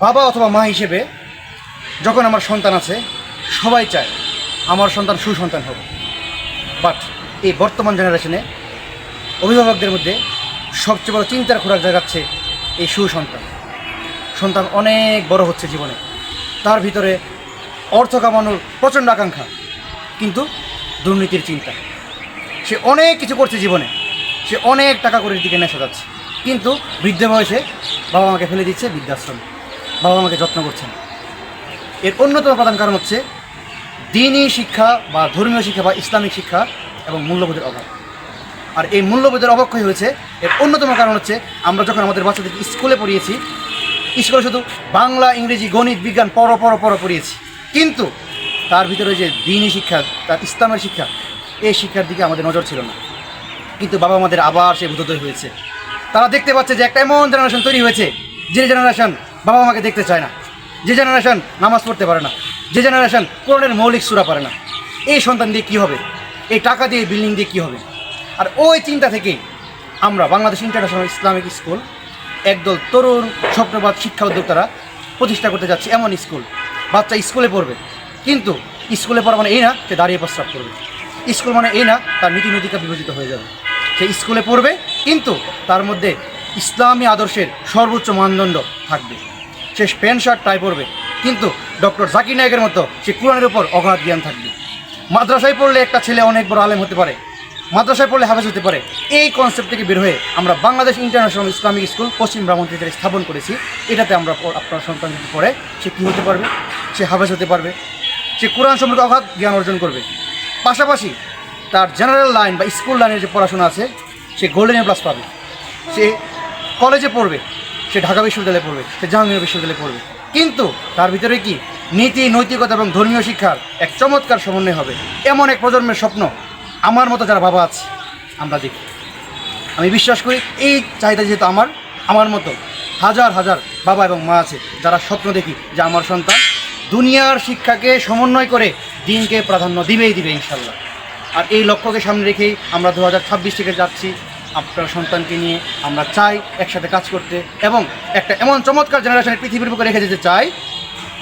বাবা অথবা মা হিসেবে যখন আমার সন্তান আছে, সবাই চায় আমার সন্তান সুসন্তান হোক। বাট এই বর্তমান জেনারেশনে অভিভাবকদের মধ্যে সবচেয়ে বড় চিন্তার খোরাক জাগাচ্ছে এই সুসন্তান। সন্তান অনেক বড় হচ্ছে জীবনে। তার ভিতরে অর্থ কামানোর প্রচণ্ড আকাঙ্ক্ষা, কিন্তু দুর্নীতির চিন্তা। সে অনেক কিছু করছে জীবনে। সে অনেক টাকা করে দিকে নেশা যাচ্ছে। কিন্তু বৃদ্ধ বয়সে বাবা মাকে ফেলে দিচ্ছে বৃদ্ধাশ্রমে। বাবা মাকে যত্ন করছেন। এর অন্যতম প্রধান কারণ হচ্ছে দিনই শিক্ষা বা ধর্মীয় শিক্ষা বা ইসলামিক শিক্ষা এবং মূল্যবোধের অভাব। আর এই মূল্যবোধের অবক্ষয় হয়েছে? এর অন্যতম কারণ হচ্ছে আমরা যখন আমাদের বাচ্চাদেরকে স্কুলে পড়িয়েছি, স্কুলে শুধু বাংলা, ইংরেজি, গণিত, বিজ্ঞান পড়ো পড়ো পড়ো পড়িয়েছি। কিন্তু তার ভিতরে যে দিনই শিক্ষা, তার ইসলামের শিক্ষা, এই শিক্ষার দিকে আমাদের নজর ছিল না। কিন্তু বাবা আমাদের আবার সে ভূতোদয় হয়েছে। তারা দেখতে পাচ্ছে যে একটা এমন জেনারেশন তৈরি হয়েছে, যে জেনারেশন বাবা মাকে দেখতে চায় না। যে জেনারেশন নামাজ পড়তে পারে না, যে জেনারেশন কোরআনের মৌলিক সুরা পারে না। এই সন্তান দিয়ে কী হবে? এই টাকা দিয়ে বিল্ডিং দিয়ে কী হবে? আর ওই চিন্তা থেকেই আমরা বাংলাদেশ ইন্টারন্যাশনাল ইসলামিক স্কুল একদল তরুণ স্বপ্নবাদ শিক্ষা উদ্যোক্তারা প্রতিষ্ঠা করতে যাচ্ছে এমন স্কুল বাচ্চা স্কুলে পড়বে, কিন্তু স্কুলে পড়া মানে এই না সে দাঁড়িয়ে প্রস্রাব করবে। স্কুল মানে এই না, তার নীতি নৈতিকা বিবেচিত হয়ে যাবে। সে স্কুলে পড়বে, কিন্তু তার মধ্যে ইসলামী আদর্শের সর্বোচ্চ মানদণ্ড থাকবে। সে প্যান্ট শার্ট টাই পরবে। কিন্তু ডক্টর জাকির নায়কের মতো সে কোরআনের উপর অগাধ জ্ঞান থাকবে। মাদ্রাসায় পড়লে একটা ছেলে অনেক বড় আলেম হতে পারে। মাদ্রাসায় পড়লে হাফেজ হতে পারে। এই কনসেপ্ট থেকে বের হয়ে আমরা বাংলাদেশ ইন্টারন্যাশনাল ইসলামিক স্কুল পশ্চিম ব্রাহ্মণত্রীতে স্থাপন করেছি, এটাতে আমরা আপনার সন্তান যদি পড়ে, সে কী হতে পারবে? সে হাফেজ হতে পারবে। সে কোরআন সম্পর্কে অগাধ জ্ঞান অর্জন করবে। পাশাপাশি তার জেনারেল লাইন বা স্কুল লাইনের যে পড়াশোনা আছে, সে গোল্ডেন প্লাস পাবে। সে কলেজে পড়বে। সে ঢাকা বিশ্ববিদ্যালয়ে পড়বে, সে জাহাঙ্গীর বিশ্ববিদ্যালয়ে পড়বে। কিন্তু তার ভিতরে কি? নীতি, নৈতিকতা এবং ধর্মীয় শিক্ষার এক চমৎকার সমন্বয় হবে। এমন এক প্রজন্মের স্বপ্ন আমার মতো যারা বাবা আছে, আমরা দেখি। আমি বিশ্বাস করি এই চাহিদা যেহেতু আমার আমার মতো হাজার হাজার বাবা এবং মা আছে যারা স্বপ্ন দেখি যে আমার সন্তান দুনিয়ার শিক্ষাকে সমন্বয় করে দিনকে প্রাধান্য দিবেই দিবে ইনশাল্লাহ। আর এই লক্ষ্যকে সামনে রেখেই আমরা দু হাজার ছাব্বিশ থেকে যাচ্ছি। আপনার সন্তানকে নিয়ে আমরা চাই একসাথে কাজ করতে এবং একটা এমন চমৎকার জেনারেশনের পৃথিবীর বুকে রেখে যেতে চাই,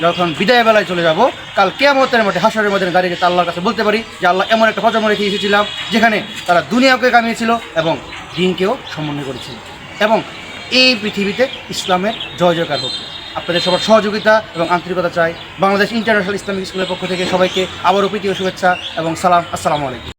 যখন বিদায় বেলায় চলে যাব, কাল কেয়ামতের মাঠে হাসরের মধ্যে দাঁড়িয়ে যেতে আল্লাহর কাছে বলতে পারি যে আল্লাহ এমন একটা প্রজন্ম রেখে এসেছিলাম, যেখানে তারা দুনিয়াকে কামিয়েছিল এবং দিনকেও সমন্বয় করেছিল। এবং এই পৃথিবীতে ইসলামের জয় জয়কার হোক। আপনাদের সবার সহযোগিতা এবং আন্তরিকতা চাই। বাংলাদেশ ইন্টারন্যাশনাল ইসলামিক স্কুলের পক্ষ থেকে সবাইকে আবারও প্রীতি শুভেচ্ছা এবং সালাম। আসসালামু আলাইকুম।